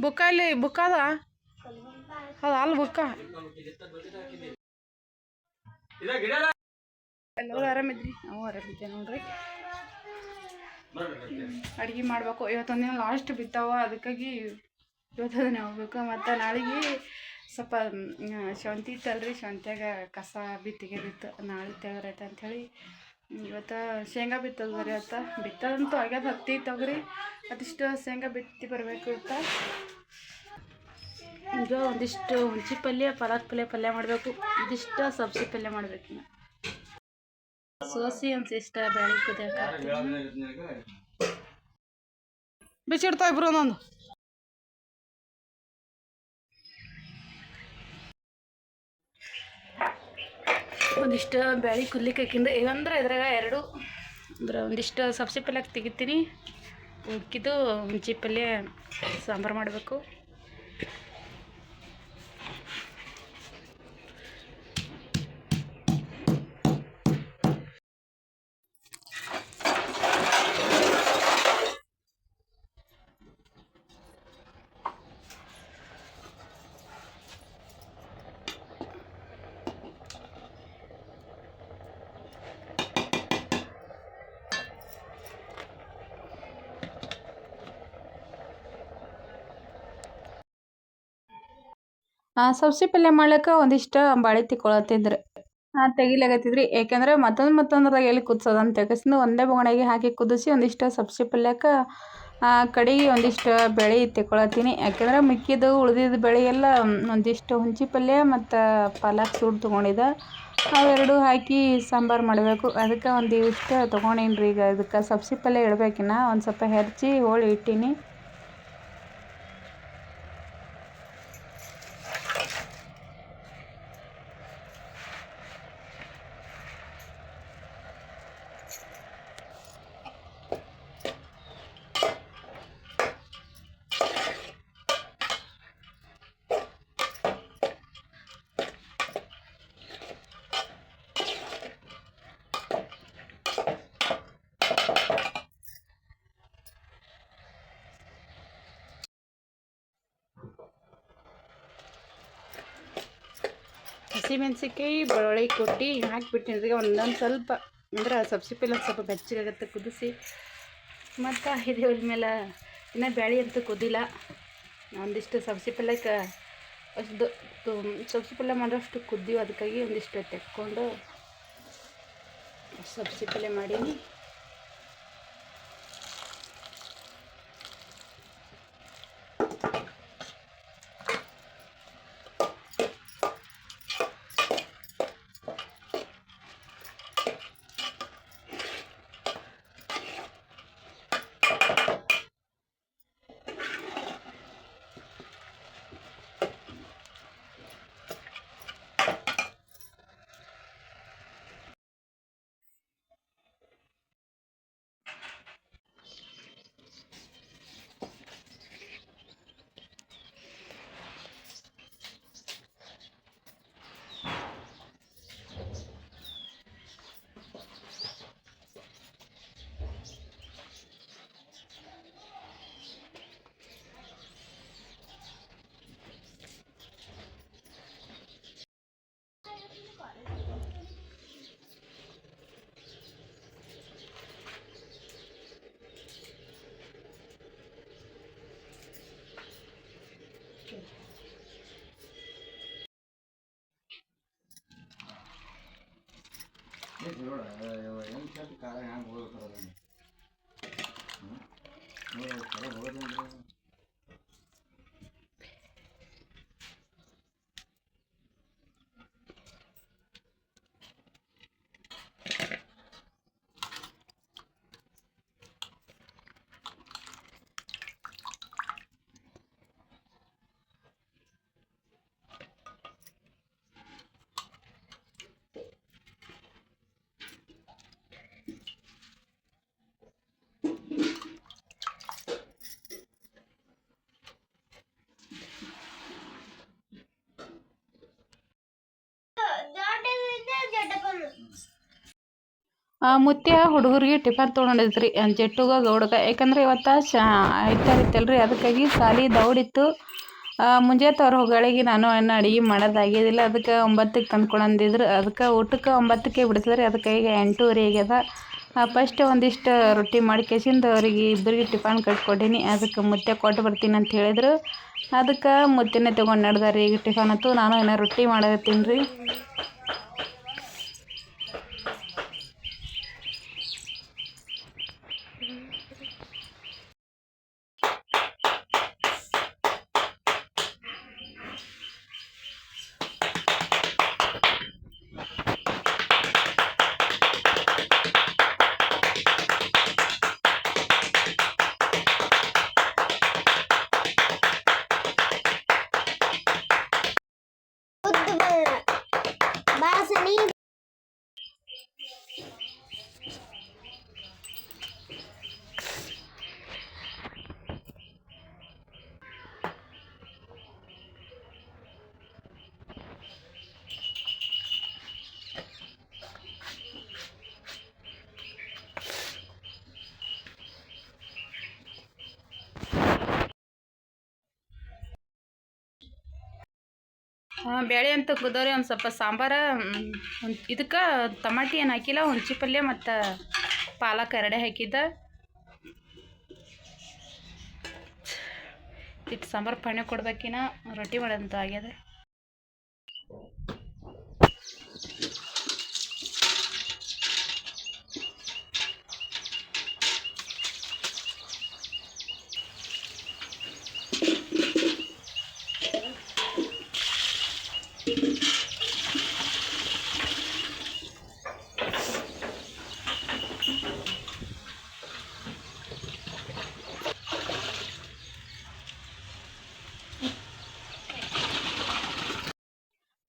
ಬುಕ್ಕ ಇಲ್ಲಿ ಬುಕ್ಕ ಅದ? ಅದ ಅಲ್ಲಿ ಬುಕ್ಕ. ಎಲ್ಲರೂ ಆರಾಮಿದ್ರಿ ನಾವು ಆರಾಮಿದ್ದೆ ನೋಡ್ರಿ. ಅಡುಗೆ ಮಾಡ್ಬೇಕು. ಇವತ್ತೊಂದಿನ ಲಾಸ್ಟ್ ಬಿತ್ತಾವ ಅದಕ್ಕಾಗಿ ಇವತ್ತೊಂದಿನ ಹೋಗ್ಬೇಕು. ಮತ್ತು ನಾಳೆಗೆ ಸ್ವಲ್ಪ ಶಾಂತಿ ಇತ್ತಲ್ರಿ. ಶಾಂತಿಯಾಗ ಕಸ ಬಿತ್ತಿಗೆದಿತ್ತು ನಾಳೆ ತೆಗರೈತೆ ಅಂಥೇಳಿ ಇವತ್ತು ಶೇಂಗಾ ಬಿತ್ತದ ಬರೀ ಅತ್ತ. ಬಿತ್ತದಂತೂ ಆಗ್ಯದ ಹತ್ತಿ ತೊಗರಿ. ಅದಿಷ್ಟು ಶೇಂಗಾ ಬಿತ್ತಿ ಬರಬೇಕು ಇವತ್ತು. ಈಗ ಒಂದಿಷ್ಟು ಹುಂಚಿ ಪಲ್ಯ ಪಲಾಕ್ ಪಲ್ಯ ಪಲ್ಯ ಮಾಡಬೇಕು. ಇದಿಷ್ಟು ಸಬ್ಸಿ ಪಲ್ಯ ಮಾಡ್ಬೇಕು ಸೋಸಿ ಒಂದಿಷ್ಟ ಬೇಳೆ ಕುದಿಯಕ್ಕೆ ಬಿಚ್ಚಿಡ್ತಾ ಇಬ್ರು ಒಂದೊಂದು. ಒಂದಿಷ್ಟು ಬ್ಯಾಳಿ ಕುದ್ಲಿಕ್ಕೆ ಹಾಕಿಂದ ಇವಂದ್ರೆ ಇದ್ರಾಗ ಎರಡು ಅಂದ್ರೆ ಒಂದಿಷ್ಟು ಸಬ್ಸಿ ಪಲ್ಯ ತೆಗಿತೀನಿ. ಉಕ್ಕಿದ್ದು ಹುಣ್ಚಿ ಪಲ್ಯ ಸಾಂಬಾರು ಮಾಡಬೇಕು. ಸಬ್ಸಿ ಪಲ್ಯ ಮಾಡ್ಲಿಕ್ಕೆ ಒಂದಿಷ್ಟು ಬಾಳೆ ತಿಕ್ಕೊಳತ್ತಿದ್ರು ತೆಗಿಲಾಗತ್ತಿದ್ರಿ. ಯಾಕೆಂದ್ರೆ ಮತ್ತೊಂದು ಮತ್ತೊಂದ್ರಾಗ ಎಲ್ಲಿ ಕುದಿಸೋದಂತ ತೆಗೆಸ್ದು ಒಂದೇ ಬೊಗಣೆಗೆ ಹಾಕಿ ಕುದಿಸಿ ಒಂದಿಷ್ಟು ಸಬ್ಸಿ ಪಲ್ಯಕ್ಕೆ ಕಡೆಗೆ ಒಂದಿಷ್ಟು ಬೆಳೆ ತೆಕ್ಕೊಳತ್ತೀನಿ. ಯಾಕೆಂದ್ರೆ ಮಿಕ್ಕಿದ್ದು, ಉಳಿದಿದ್ದ ಬೆಳೆಯೆಲ್ಲ ಎಲ್ಲ ಒಂದಿಷ್ಟು ಹುಂಚಿ ಪಲ್ಯ ಮತ್ತು ಪಾಲಕ್ ಸೂಡು ತೊಗೊಂಡಿದ್ದೆ. ಅವೆರಡು ಹಾಕಿ ಸಾಂಬಾರು ಮಾಡಬೇಕು. ಅದಕ್ಕೆ ಒಂದಿಷ್ಟು ತೊಗೊಂಡೇನಿ ರೀ ಈಗ ಇದಕ್ಕೆ ಸಬ್ಸಿ ಪಲ್ಯ ಇಡಬೇಕಿನ್ನ. ಒಂದು ಸ್ವಲ್ಪ ಹೆರ್ಚಿ ಹೋಳಿ ಇಟ್ಟೀನಿ ಹಸಿಮೆಣ್ಸಿನ್ಕಾಯಿ ಬೆಳ್ಳುಳ್ಳಿ ಕೊಟ್ಟು ಹಾಕಿಬಿಟ್ಟಿನಿ ಅದಕ್ಕೆ ಒಂದೊಂದು ಸ್ವಲ್ಪ, ಅಂದ್ರೆ ಸಬ್ಸಿ ಪಲ್ಯ ಒಂದ್ ಸ್ವಲ್ಪ ಬೆಚ್ಚಗಾಗತ್ತೆ ಕುದಿಸಿ. ಮತ್ತು ಇದು ಮೇಲೆ ಇನ್ನೂ ಬ್ಯಾಳಿ ಅಂತೂ ಕುದಿಲ್ಲ. ಒಂದಿಷ್ಟು ಸಬ್ಸಿ ಪಲ್ಯಕ್ಕೆ ಅಷ್ಟು ಸಬ್ಸಿ ಪಲ್ಯ ಮಾಡೋಷ್ಟು ಕುದ್ದೀವಿ, ಅದಕ್ಕಾಗಿ ಒಂದಿಷ್ಟು ತೆಕ್ಕೊಂಡು ಸಬ್ಸಿ ಪಲ್ಯ ಮಾಡೀನಿ. ಶೇತಿ ನೋಡ. ಎಂಟು ಶೇತಿ ಖಾರ ಹ್ಯಾಂಗೆ ಹೋಗ್ತಾರೆ ನೋಡಿ ಮುತ್ಯ ಹುಡುಗರಿಗೆ ಟಿಫನ್ ತೊಗೊಂಡಿದ್ರಿ ಜಟ್ಟುಗ ಗೌಡಗ. ಯಾಕಂದ್ರೆ ಇವತ್ತು ಶಾ ಐತಾರ ಇತ್ತಲ್ರಿ ಅದಕ್ಕಾಗಿ ಸಾಲಿ ದೌಡಿತ್ತು. ಮುಂಜಾನೆ ಅವ್ರ ಹೊಗಳಿಗೆ ನಾನು ಏನು ಅಡುಗೆ ಮಾಡೋದಾಗಿದ್ದಿಲ್ಲ ಅದಕ್ಕೆ ಒಂಬತ್ತಕ್ಕೆ ತಂದ್ಕೊಳಂದಿದ್ರು, ಅದಕ್ಕೆ ಊಟಕ್ಕೆ ಒಂಬತ್ತಕ್ಕೆ ಬಿಡ್ತಿದ್ರಿ, ಅದಕ್ಕೆ ಈಗ ಎಂಟೂವರೆ ಆಗ್ಯದ. ಫಸ್ಟ್ ಒಂದಿಷ್ಟು ರೊಟ್ಟಿ ಮಾಡಿ ಕೇಸಿಂದ ಅವ್ರಿಗೆ ಇಬ್ಬರಿಗೆ ಟಿಫನ್ ಕಟ್ಕೊಟ್ಟೀನಿ, ಅದಕ್ಕೆ ಮುತ್ತೆ ಕೊಟ್ಟು ಬರ್ತೀನಿ ಅಂತ ಹೇಳಿದ್ರು. ಅದಕ್ಕೆ ಮುತ್ಯನೇ ತೊಗೊಂಡು ನಡ್ದಾರಿ ಈಗ ಟಿಫನ್ ಅಂತೂ ನಾನು ಏನೋ ರೊಟ್ಟಿ ಮಾಡಕತ್ತೀನಿ ರೀ. ಬೇಳೆ ಅಂತ ಕುದೋರಿ ಒಂದು ಸ್ವಲ್ಪ ಸಾಂಬಾರ ಇದಕ್ಕೆ ಟಮಾಟಿ ಏನು ಹಾಕಿಲ್ಲ ಹುಣ್ಚಿ ಪಲ್ಯ ಮತ್ತು ಪಾಲಕ್ ಎರಡೇ ಹಾಕಿದ್ದ. ಇಟ್ಟು ಸಾಂಬಾರು ಪಣ್ಣೆ ಕೊಡ್ಬೇಕಿನ ರೊಟ್ಟಿ ಮಾಡೋದಂತ ಆಗ್ಯದ.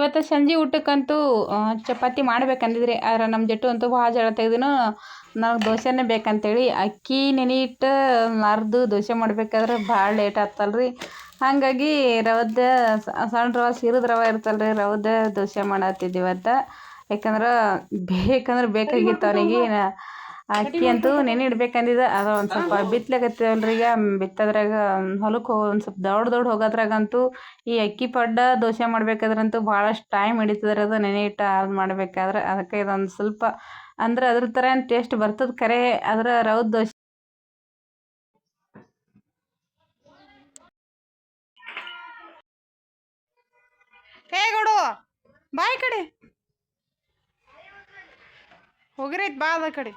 ಇವತ್ತು ಸಂಜೆ ಊಟಕ್ಕಂತೂ ಚಪಾತಿ ಮಾಡ್ಬೇಕಂದಿದ್ರಿ ಆದ್ರೆ ನಮ್ಮ ಜಟ್ಟು ಅಂತೂ ಭಾಳ ಜಡ ತೆಗ್ದಿನು ದೋಸೆನೇ ದೋಸೆನೇ ಬೇಕಂತೇಳಿ, ಅಕ್ಕಿ ನೆನೆ ಇಟ್ಟು ನಾರ್ದು ದೋಸೆ ಮಾಡ್ಬೇಕಾದ್ರೆ ಭಾಳ ಲೇಟ್ ಆಗ್ತಲ್ರಿ. ಹಾಗಾಗಿ ರವದ ಸಣ್ಣ ರವೆ, ಸೀರದ ರವೆ ರೀ ರವದ ದೋಸೆ ಮಾಡತ್ತಿದ್ದೆ ಇವತ್ತು. ಯಾಕಂದ್ರೆ ಬೇಕಂದ್ರೆ ಬೇಕಾಗಿತ್ತು ಅವನಿಗೆ. ಅಕ್ಕಿ ಅಂತೂ ನೆನೆ ಇಡ್ಬೇಕಂದಿದ. ಅದ ಒಂದು ಸ್ವಲ್ಪ ಬಿತ್ಲಾಗತ್ತವಲ್ರಿ ಈಗ. ಬಿತ್ತದ್ರಾಗ ಹೊಲಕ್ಕೆ ಹೋಗಿ ಒಂದು ಸ್ವಲ್ಪ ದೊಡ್ಡ ದೊಡ್ಡ ಹೋಗೋದ್ರಾಗಂತೂ ಈ ಅಕ್ಕಿ ಪಡ್ಡ ದೋಸೆ ಮಾಡ್ಬೇಕಾದ್ರಂತೂ ಭಾಳಷ್ಟು ಟೈಮ್ ಹಿಡಿತದ್ರಿ ಅದು. ನೆನೆ ಇಟ್ಟು ಅದು ಮಾಡ್ಬೇಕಾದ್ರೆ ಅದಕ್ಕೆ ಇದೊಂದು ಸ್ವಲ್ಪ ಅಂದ್ರೆ ಅದ್ರ ಏನು ಟೇಸ್ಟ್ ಬರ್ತದೆ ಕರೆ. ಆದ್ರೆ ರೌದ್ ದೋಸೆ ಹೇ ಗೌಡು, ಬಾಯ್ ಕಡೆ. ಹೋಗಿರೈತ್ ಬಾ ಅದ ಕಡೆ.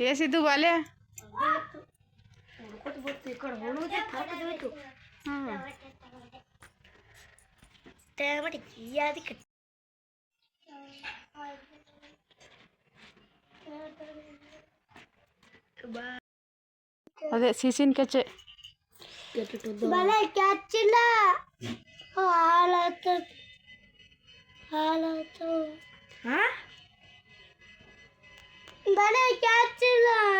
એ સીધું બોલે అదే సీసిన్ కచ్చే బలే కచ్చిలా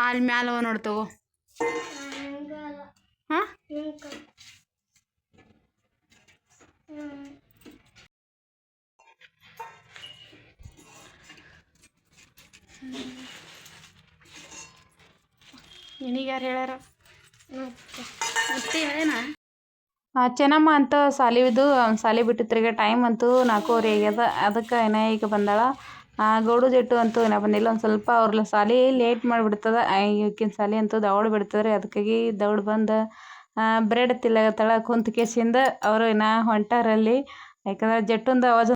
ಅಲ್ಲಿ ಮ್ಯಾಲ ತಗೋ. ಹಾಂ? ಯಾರು ಹೇಳ್ಯಾರ? ಚೆನ್ನಮ್ಮ ಅಂತ ಸಾಲಿವಿದು ಸಾಲಿ ಬಿಟ್ಟಿತ್ರಿಗೆ ಟೈಮ್ ಅಂತೂ ನಾಲ್ಕೂವರೆ ಆಗ್ಯದ. ಅದಕ್ಕೆ ಏನ ಈಗ ಬಂದಾಳ? ಗೌಡು ಜಟ್ಟು ಅಂತೂ ಏನಪ್ಪ ಬಂದಿಲ್ಲ ಒಂದು ಸ್ವಲ್ಪ ಅವ್ರ ಸಾಲಿ ಲೇಟ್ ಮಾಡಿಬಿಡ್ತದ. ಈಗಿನ ಸಾಲಿ ಅಂತೂ ದೌಡ್ ಬಿಡ್ತದ್ರಿ. ಅದಕ್ಕಾಗಿ ದೌಡ್ ಬಂದು ಬ್ರೆಡ್ ತಿಲ್ಲಗತ್ತಾಳ ಕುಂತ ಕೇಸಿಂದ ಅವರು ಇನ್ನ ಹೊಂಟಾರಲ್ಲಿ. ಯಾಕಂದ್ರೆ ಜಟ್ಟುಂದು ಅವಾಜ್